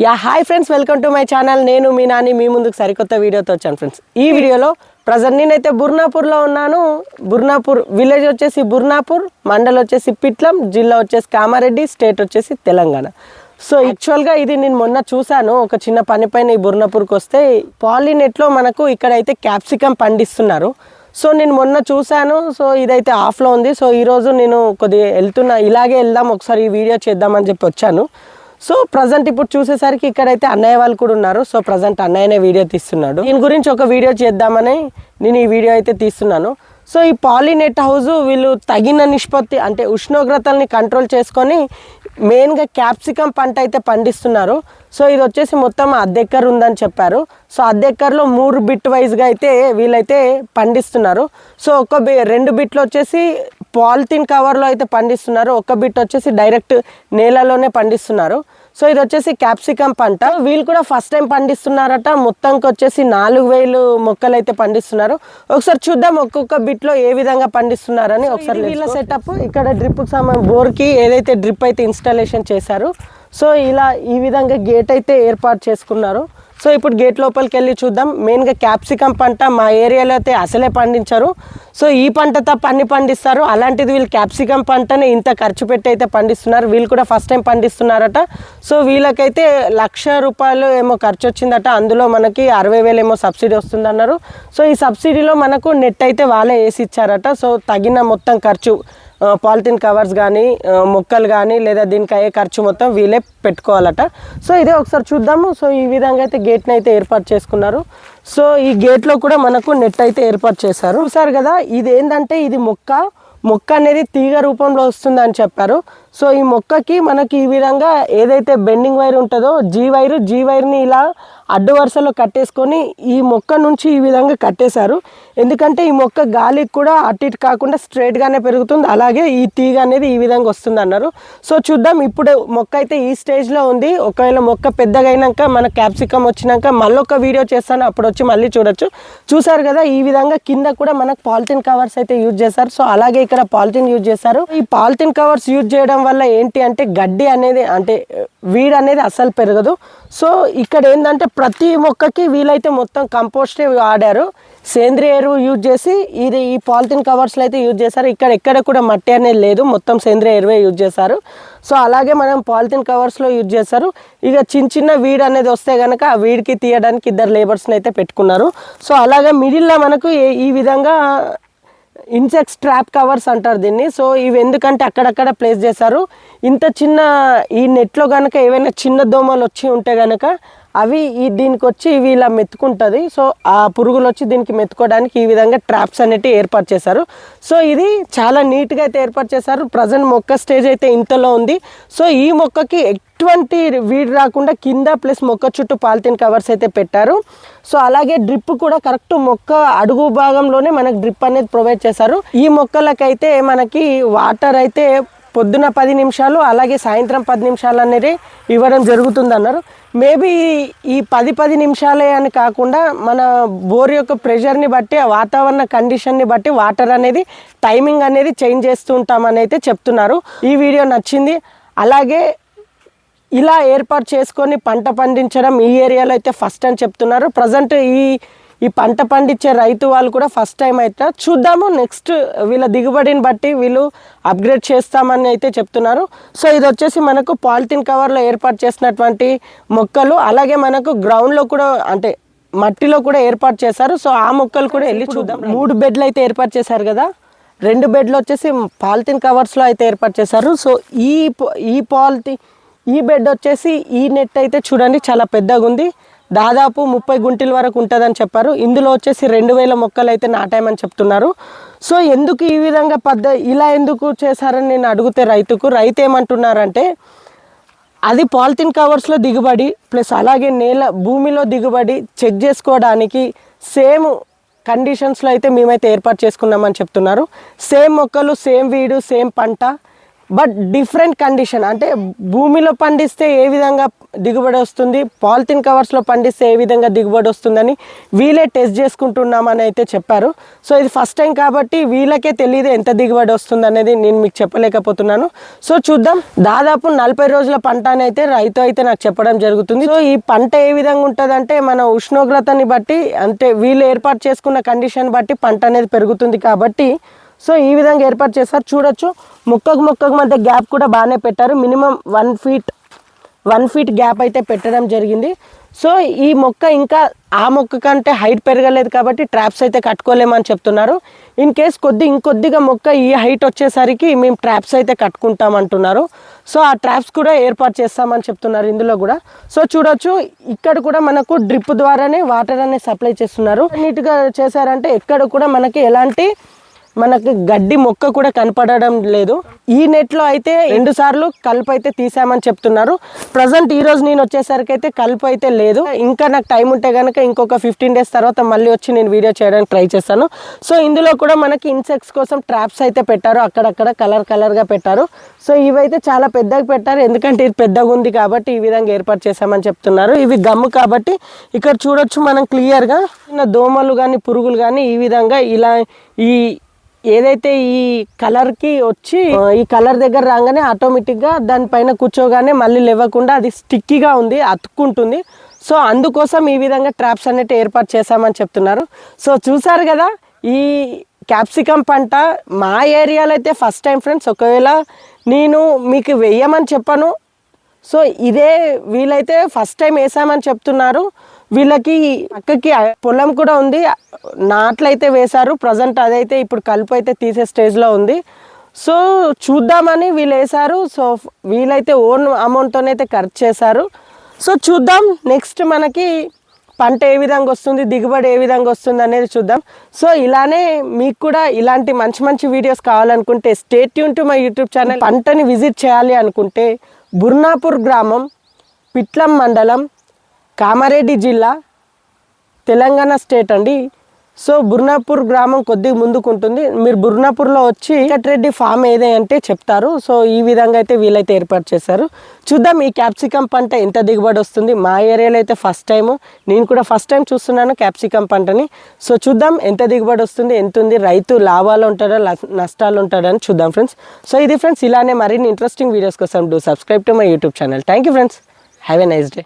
Yeah hi friends welcome to my channel. నేను మీ నాని మీ ముందుకు సరికొత్త వీడియోతో వచ్చాను ఫ్రెండ్స్. ఈ వీడియోలో ప్రజెంట్ నేనైతే బుర్నాపూర్లో ఉన్నాను. బుర్నాపూర్ విలేజ్ వచ్చేసి బుర్నాపూర్ మండల్ వచ్చేసి పిట్లం జిల్లా వచ్చేసి కామారెడ్డి స్టేట్ వచ్చేసి తెలంగాణ. సో యాక్చువల్గా ఇది నేను మొన్న చూశాను. ఒక చిన్న పని పైన ఈ బుర్నాపూర్కి వస్తే పాలినెట్లో మనకు ఇక్కడైతే క్యాప్సికమ్ పండిస్తున్నారు. సో నేను మొన్న చూశాను. సో ఇదైతే ఆఫ్లో ఉంది. సో ఈరోజు నేను కొద్దిగా వెళ్తున్నా. ఇలాగే వెళ్దాం. ఒకసారి ఈ వీడియో చేద్దామని చెప్పి వచ్చాను. సో ప్రజెంట్ ఇప్పుడు చూసేసరికి ఇక్కడైతే అన్నయ్య వాళ్ళు కూడా ఉన్నారు. సో ప్రజెంట్ అన్నయ్యనే వీడియో తీస్తున్నాడు. దీని గురించి ఒక వీడియో చేద్దామని నేను ఈ వీడియో అయితే తీస్తున్నాను. సో ఈ పాలినెట్ హౌస్ వీళ్ళు తగిన నిష్పత్తి అంటే ఉష్ణోగ్రతల్ని కంట్రోల్ చేసుకొని మెయిన్గా క్యాప్సికమ్ పంట అయితే పండిస్తున్నారు. సో ఇది వచ్చేసి మొత్తం అద్దెక్కర్ ఉందని చెప్పారు. సో అద్దెక్కర్లో మూడు బిట్ వైజ్గా అయితే వీళ్ళైతే పండిస్తున్నారు. సో ఒక బి రెండు బిట్లు వచ్చేసి పాలిథిన్ కవర్లో అయితే పండిస్తున్నారు. ఒక బిట్ వచ్చేసి డైరెక్ట్ నేలలోనే పండిస్తున్నారు. సో ఇది వచ్చేసి క్యాప్సికమ్ పంట. వీళ్ళు కూడా ఫస్ట్ టైం పండిస్తున్నారట. మొత్తంకి వచ్చేసి నాలుగు వేలు మొక్కలు అయితే పండిస్తున్నారు. ఒకసారి చూద్దాం ఒక్కొక్క బిట్లో ఏ విధంగా పండిస్తున్నారని ఒకసారి వీళ్ళ సెటప్ ఇక్కడ డ్రిప్ సంబంధం బోర్కి ఏదైతే డ్రిప్ అయితే ఇన్స్టాలేషన్ చేశారు. సో ఇలా ఈ విధంగా గేట్ అయితే ఏర్పాటు చేసుకున్నారు. సో ఇప్పుడు గేట్ లోపలికి వెళ్ళి చూద్దాం. మెయిన్గా క్యాప్సికమ్ పంట మా ఏరియాలో అయితే అసలే పండించరు. సో ఈ పంట తప్ప అన్ని పండిస్తారు. అలాంటిది వీళ్ళు క్యాప్సికమ్ పంటని ఇంత ఖర్చు పెట్టి అయితే పండిస్తున్నారు. వీళ్ళు కూడా ఫస్ట్ టైం పండిస్తున్నారట. సో వీళ్ళకైతే లక్ష రూపాయలు ఏమో ఖర్చు వచ్చిందట. అందులో మనకి అరవై వేలు ఏమో సబ్సిడీ వస్తుందన్నారు. సో ఈ సబ్సిడీలో మనకు నెట్ అయితే వాళ్ళే వేసి ఇచ్చారట. సో తగిన మొత్తం ఖర్చు పాలిథిన్ కవర్స్ కానీ మొక్కలు కానీ లేదా దీనికి అయ్యే ఖర్చు మొత్తం వీళ్ళే పెట్టుకోవాలట. సో ఇదే ఒకసారి చూద్దాము. సో ఈ విధంగా అయితే గేట్ని అయితే ఏర్పాటు చేసుకున్నారు. సో ఈ గేట్లో కూడా మనకు నెట్ అయితే ఏర్పాటు చేశారు. చూసారు కదా ఇది ఏంటంటే ఇది మొక్క. మొక్క అనేది తీగ రూపంలో వస్తుందని చెప్పారు. సో ఈ మొక్కకి మనకి ఈ విధంగా ఏదైతే బెండింగ్ వైర్ ఉంటుందో జీ వైర్ జీ వైర్ని ఇలా అడ్డు వరుసలో కట్టేసుకొని ఈ మొక్క నుంచి ఈ విధంగా కట్టేశారు. ఎందుకంటే ఈ మొక్క గాలికి కూడా అటు ఇటు కాకుండా స్ట్రైట్గానే పెరుగుతుంది. అలాగే ఈ తీగ అనేది ఈ విధంగా వస్తుంది అన్నారు సో చూద్దాం ఇప్పుడు మొక్క అయితే ఈ స్టేజ్లో ఉంది. ఒకవేళ మొక్క పెద్దగైనాక మన క్యాప్సికమ్ వచ్చినాక మళ్ళీ ఒక వీడియో చేస్తాను. అప్పుడు వచ్చి మళ్ళీ చూడొచ్చు. చూసారు కదా ఈ విధంగా కింద కూడా మనకు పాలిథిన్ కవర్స్ అయితే యూజ్ చేశారు. సో అలాగే ఇక్కడ పాలిథిన్ యూజ్ చేశారు. ఈ పాలిథిన్ కవర్స్ యూజ్ చేయడం వల్ల ఏంటి అంటే గడ్డి అనేది అంటే వీడ్ అనేది అస్సలు పెరగదు. సో ఇక్కడ ఏంటంటే ప్రతి మొక్కకి వీలైతే మొత్తం కంపోస్టే వాడారు. సేంద్రియ ఎరువు యూజ్ చేసి ఇది ఈ పాలిథిన్ కవర్స్లో అయితే యూజ్ చేశారు. ఇక్కడ ఎక్కడ కూడా మట్టి అనేది లేదు. మొత్తం సేంద్రియ ఎరువే యూజ్ చేశారు. సో అలాగే మనం పాలిథిన్ కవర్స్లో యూజ్ చేశారు. ఇక చిన్న చిన్న వీడ్ అనేది వస్తే కనుక ఆ వీడికి తీయడానికి ఇద్దరు లేబర్స్ని అయితే పెట్టుకున్నారు. సో అలాగే మిడిల్లో మనకు ఈ విధంగా ఇన్సెక్ట్స్ ట్రాప్ కవర్స్ అంటారు దీన్ని. సో ఇవి ఎందుకంటే అక్కడక్కడ ప్లేస్ చేశారు. ఇంత చిన్న ఈ నెట్లో కనుక ఏవైనా చిన్న దోమలు వచ్చి ఉంటే కనుక అవి ఈ దీనికి వచ్చి ఇవి ఇలా మెత్తుకుంటుంది సో ఆ పురుగులు వచ్చి దీనికి మెత్తుకోవడానికి ఈ విధంగా ట్రాప్స్ అనేటివి ఏర్పాటు చేశారు. సో ఇది చాలా నీట్గా అయితే ఏర్పాటు చేశారు. ప్రజెంట్ మొక్క స్టేజ్ అయితే ఇంతలో ఉంది. సో ఈ మొక్కకి ఎటువంటి వీడి రాకుండా కింద ప్లస్ మొక్క చుట్టూ పాలిథిన్ కవర్స్ అయితే పెట్టారు. సో అలాగే డ్రిప్ కూడా కరెక్ట్ మొక్క అడుగు భాగంలోనే మనకు డ్రిప్ అనేది ప్రొవైడ్ చేశారు. ఈ మొక్కలకైతే మనకి వాటర్ అయితే పొద్దున పది నిమిషాలు అలాగే సాయంత్రం పది నిమిషాలు అనేది ఇవ్వడం జరుగుతుంది అన్నారు మేబీ ఈ పది పది నిమిషాలే అని కాకుండా మన బోర్ యొక్క ప్రెషర్ని బట్టి ఆ వాతావరణ కండిషన్ని బట్టి వాటర్ అనేది టైమింగ్ అనేది చేంజ్ చేస్తూ ఉంటామని అయితే చెప్తున్నారు. ఈ వీడియో నచ్చింది. అలాగే ఇలా ఏర్పాటు చేసుకొని పంట పండించడం ఈ ఏరియాలో అయితే ఫస్ట్ అని చెప్తున్నారు. ప్రజెంట్ ఈ ఈ పంట పండించే రైతు వాళ్ళు కూడా ఫస్ట్ టైం అయితే చూద్దాము నెక్స్ట్ వీళ్ళ దిగుబడిని బట్టి వీళ్ళు అప్గ్రేడ్ చేస్తామని అయితే చెప్తున్నారు. సో ఇది వచ్చేసి మనకు పాలిథిన్ కవర్లో ఏర్పాటు చేసినటువంటి మొక్కలు అలాగే మనకు గ్రౌండ్లో కూడా అంటే మట్టిలో కూడా ఏర్పాటు చేశారు. సో ఆ మొక్కలు కూడా వెళ్ళి చూద్దాం. మూడు బెడ్లు అయితే ఏర్పాటు చేశారు కదా. రెండు బెడ్లు వచ్చేసి పాలిథిన్ కవర్స్లో అయితే ఏర్పాటు చేశారు. సో ఈ ఈ పాలిథిన్ ఈ బెడ్ వచ్చేసి ఈ నెట్ అయితే చూడండి చాలా పెద్దగా ఉంది. దాదాపు ముప్పై గుంటల వరకు ఉంటుందని చెప్పారు. ఇందులో వచ్చేసి రెండు వేల మొక్కలు అయితే నాటామని చెప్తున్నారు. సో ఎందుకు ఈ విధంగా పద్ధ ఇలా ఎందుకు చేశారని నేను అడిగితే రైతుకు రైతు ఏమంటున్నారంటే అది పాలిథిన్ కవర్స్లో దిగుబడి ప్లస్ అలాగే నేల భూమిలో దిగుబడి చెక్ చేసుకోవడానికి సేమ్ కండిషన్స్లో అయితే మేమైతే ఏర్పాటు చేసుకున్నామని చెప్తున్నారు. సేమ్ మొక్కలు సేమ్ వీడు సేమ్ పంట బట్ డిఫరెంట్ కండిషన్. అంటే భూమిలో పండిస్తే ఏ విధంగా దిగుబడి వస్తుంది పాలిథిన్ కవర్స్లో పండిస్తే ఏ విధంగా దిగుబడి వస్తుందని వీళ్ళే టెస్ట్ చేసుకుంటున్నామని అయితే చెప్పారు. సో ఇది ఫస్ట్ టైం కాబట్టి వీళ్ళకే తెలియదు ఎంత దిగుబడి వస్తుంది అనేది నేను మీకు చెప్పలేకపోతున్నాను. సో చూద్దాం. దాదాపు నలభై రోజుల పంట అని అయితే రైతు అయితే నాకు చెప్పడం జరుగుతుంది. సో ఈ పంట ఏ విధంగా ఉంటుంది అంటే మన ఉష్ణోగ్రతని బట్టి అంటే వీళ్ళు ఏర్పాటు చేసుకున్న కండిషన్ బట్టి పంట అనేది పెరుగుతుంది కాబట్టి సో ఈ విధంగా ఏర్పాటు చేస్తారు చూడొచ్చు. మొక్కకు మొక్కకు మధ్య గ్యాప్ కూడా బాగానే పెట్టారు. Minimum one feet one feet gap అయితే పెట్టడం జరిగింది. సో ఈ మొక్క ఇంకా ఆ మొక్క కంటే హైట్ పెరగలేదు కాబట్టి ట్రాప్స్ అయితే కట్టుకోలేమని చెప్తున్నారు. ఇన్ కేస్ కొద్ది ఇంకొద్దిగా మొక్క ఈ హైట్ వచ్చేసరికి మేము ట్రాప్స్ అయితే కట్టుకుంటాం అంటున్నారు. సో ఆ ట్రాప్స్ కూడా ఏర్పాటు చేస్తామని చెప్తున్నారు ఇందులో కూడా. సో చూడొచ్చు. ఇక్కడ కూడా మనకు డ్రిప్ ద్వారానే వాటర్ అనేది సప్లై చేస్తున్నారు. నీట్గా చేశారంటే ఎక్కడ కూడా మనకి ఎలాంటి మనకి గడ్డి మొక్క కూడా కనపడడం లేదు. ఈ నెట్లో అయితే రెండు సార్లు కలుపు అయితే తీసామని చెప్తున్నారు. ప్రజెంట్ ఈ రోజు నేను వచ్చేసరికి అయితే కలుపు అయితే లేదు. ఇంకా నాకు టైం ఉంటే కనుక ఇంకొక ఫిఫ్టీన్ డేస్ తర్వాత మళ్ళీ వచ్చి నేను వీడియో చేయడానికి ట్రై చేస్తాను. సో ఇందులో కూడా మనకి ఇన్సెక్ట్స్ కోసం ట్రాప్స్ అయితే పెట్టారు. అక్కడక్కడ కలర్ కలర్గా పెట్టారు. సో ఇవైతే చాలా పెద్దగా పెట్టారు. ఎందుకంటే ఇది పెద్దగా ఉంది కాబట్టి ఈ విధంగా ఏర్పాటు చేశామని చెప్తున్నారు. ఇవి గమ్ము కాబట్టి ఇక్కడ చూడొచ్చు మనం క్లియర్గా చిన్న దోమలు కానీ పురుగులు కానీ ఈ విధంగా ఇలా ఈ ఏదైతే ఈ కలర్కి వచ్చి ఈ కలర్ దగ్గర రాగానే ఆటోమేటిక్గా దానిపైన కూర్చోగానే మళ్ళీ లేవకుండా అది స్టిక్కీగా ఉంది అతుక్కుంటుంది. సో అందుకోసం ఈ విధంగా ట్రాప్స్ అనేవి ఏర్పాటు చేశామని చెప్తున్నారు. సో చూసారు కదా ఈ క్యాప్సికమ్ పంట మా ఏరియాలో అయితే ఫస్ట్ టైం ఫ్రెండ్స్ ఒకవేళ నేను మీకు వెయ్యమని చెప్పాను. సో ఇదే వీలైతే ఫస్ట్ టైం వేసామని చెప్తున్నారు. వీళ్ళకి అక్కకి పొలం కూడా ఉంది. నాట్లయితే వేశారు. ప్రజెంట్ అదైతే ఇప్పుడు కలుపు అయితే తీసే స్టేజ్లో ఉంది. సో చూద్దామని వీళ్ళు వేశారు. సో వీళ్ళైతే ఓన్ అమౌంట్తోనైతే ఖర్చు చేశారు. సో చూద్దాం. నెక్స్ట్ మనకి పంట ఏ విధంగా వస్తుంది దిగుబడి ఏ విధంగా వస్తుంది అనేది చూద్దాం. సో ఇలానే మీకు కూడా ఇలాంటి మంచి మంచి వీడియోస్ కావాలనుకుంటే stay tuned to my YouTube channel పంటని విజిట్ చేయాలి అనుకుంటే బుర్నాపూర్ గ్రామం పిట్లం మండలం కామారెడ్డి జిల్లా తెలంగాణ స్టేట్ అండి. సో బుర్నాపూర్ గ్రామం కొద్దిగా ముందుకు ఉంటుంది మీరు బుర్నాపూర్లో వచ్చి వెంకటరెడ్డి ఫామ్ ఏదే అంటే చెప్తారు. సో ఈ విధంగా అయితే వీలైతే ఏర్పాటు చేశారు. చూద్దాం ఈ క్యాప్సికమ్ పంట ఎంత దిగుబడి వస్తుంది. మా ఏరియాలో అయితే ఫస్ట్ టైం నేను కూడా ఫస్ట్ టైం చూస్తున్నాను క్యాప్సికమ్ పంటని. సో చూద్దాం ఎంత దిగుబడి వస్తుంది ఎంత ఉంది రైతు లాభాలు ఉంటాడా నష్టాలు ఉంటాడో అని చూద్దాం ఫ్రెండ్స్. సో ఇది ఫ్రెండ్స్ ఇలానే మరిన్ని ఇంట్రెస్టింగ్ వీడియోస్ కోసం do subscribe to my YouTube channel thank you friends have a nice day